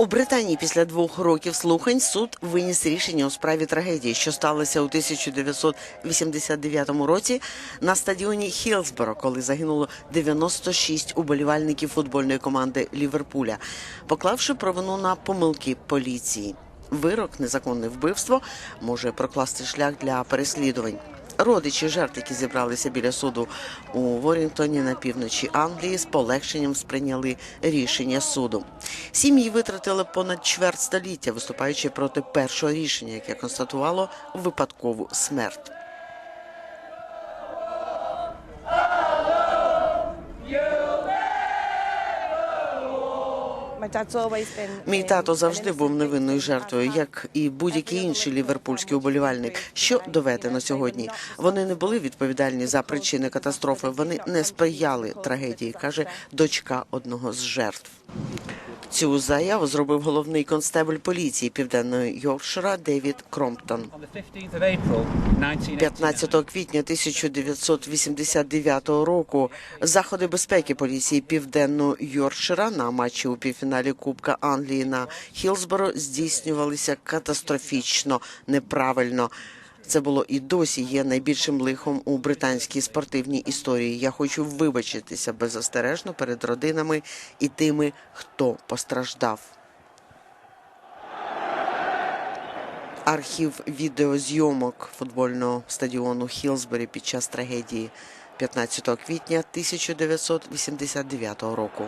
У Британії після двох років слухань суд виніс рішення у справі трагедії, що сталося у 1989 році на стадіоні Хілсборо, коли загинуло 96 уболівальників футбольної команди Ліверпуля, поклавши провину на помилки поліції. Вирок незаконне вбивство може прокласти шлях для переслідувань. Родичі жертв, які зібралися біля суду у Ворінгтоні на півночі Англії, з полегшенням сприйняли рішення суду. Сім'ї витратили понад чверть століття, виступаючи проти першого рішення, яке констатувало випадкову смерть. Мій тато завжди був невинною жертвою, як і будь-який інший ліверпульський уболівальник. Що доведено сьогодні? Вони не були відповідальні за причини катастрофи. Вони не сприяли трагедії, каже дочка одного з жертв. Цю заяву зробив головний констебль поліції південної Йоркшира Девід Кромптон. On the 15th of April, 1989, 15 квітня 1989 року заходи безпеки поліції південного Йоркшира на матчі у півфіналі Кубка Англії на Хілсборо здійснювалися катастрофічно неправильно. Це було і досі є найбільшим лихом у британській спортивній історії. Я хочу вибачитися беззастережно перед родинами і тими, хто постраждав. архів відеозйомок футбольного стадіону Хілсбері під час трагедії 15 квітня 1989 року.